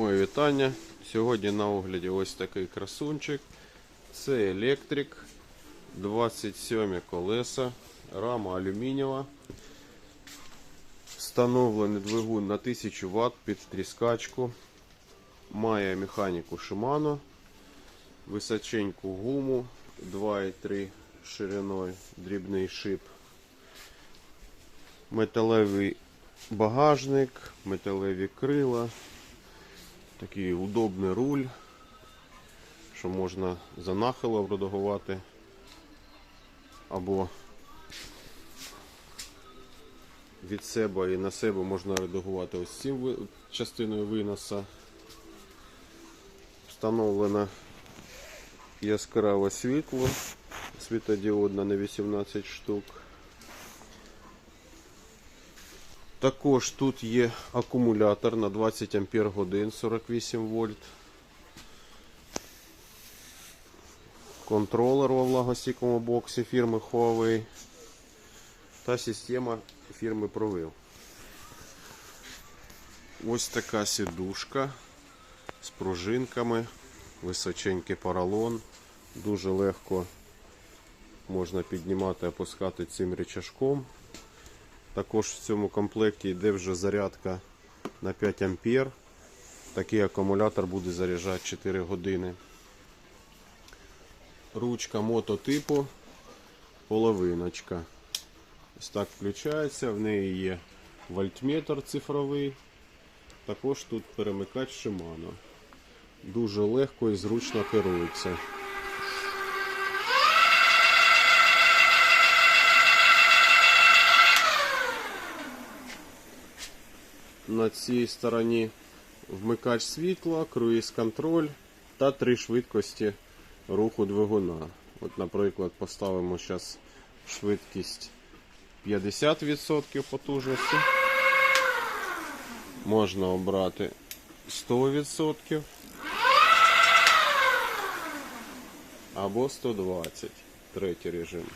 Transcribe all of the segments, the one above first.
Ой, вітання. Сьогодні на огляді ось такий красунчик. Це електрик, 27 колеса, рама алюмінієва. Встановлений двигун на 1000 Вт під тріскачку. Має механіку Shimano, височеньку гуму 2,3 шириною, дрібний шип. Металевий багажник, металеві крила. Такий удобний руль, що можна за нахилом редагувати або від себе і на себе можна редагувати ось цим частиною виноса. Встановлено яскраве світло, світодіодне на 18 штук. Також тут є акумулятор на 20 ампер годин 48 вольт. Контролер во влагостійкому боксі фірми Huawei та система фірми ProVil. Ось така сідушка з пружинками, височенький поролон, дуже легко можна піднімати опускати цим рычажком. Також в цьому комплекті йде вже зарядка на 5 ампер. Такий акумулятор буде заряджати 4 години. Ручка мототипу, половиночка. Ось так включається, в неї є вольтметр цифровий. Також тут перемикач Shimano. Дуже легко і зручно керується. На цій стороні вмикач світла, круїз контроль та три швидкості руху двигуна. От, наприклад, поставимо зараз швидкість 50% потужності. Можна обрати 100% або 120 третій режим.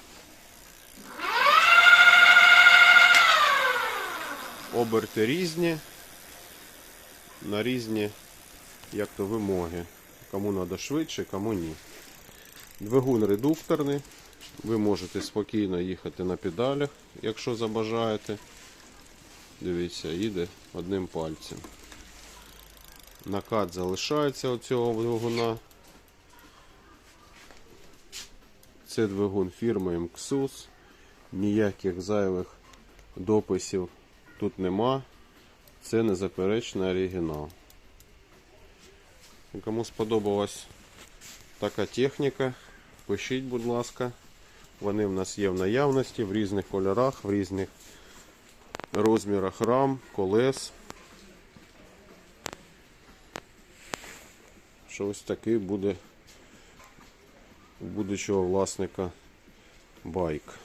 Оберти різні на різні як то вимоги. Кому треба швидше, кому ні. Двигун редукторний. Ви можете спокійно їхати на педалях, якщо забажаєте. Дивіться, їде одним пальцем. Накат залишається у цього двигуна. Це двигун фірми MXUS. Ніяких зайвих дописів тут нема. Це незаперечний оригінал. Кому сподобалась така техніка, пишіть, будь ласка. Вони в нас є в наявності в різних кольорах, в різних розмірах рам, колес. Що ось такий буде у будучого власника байк.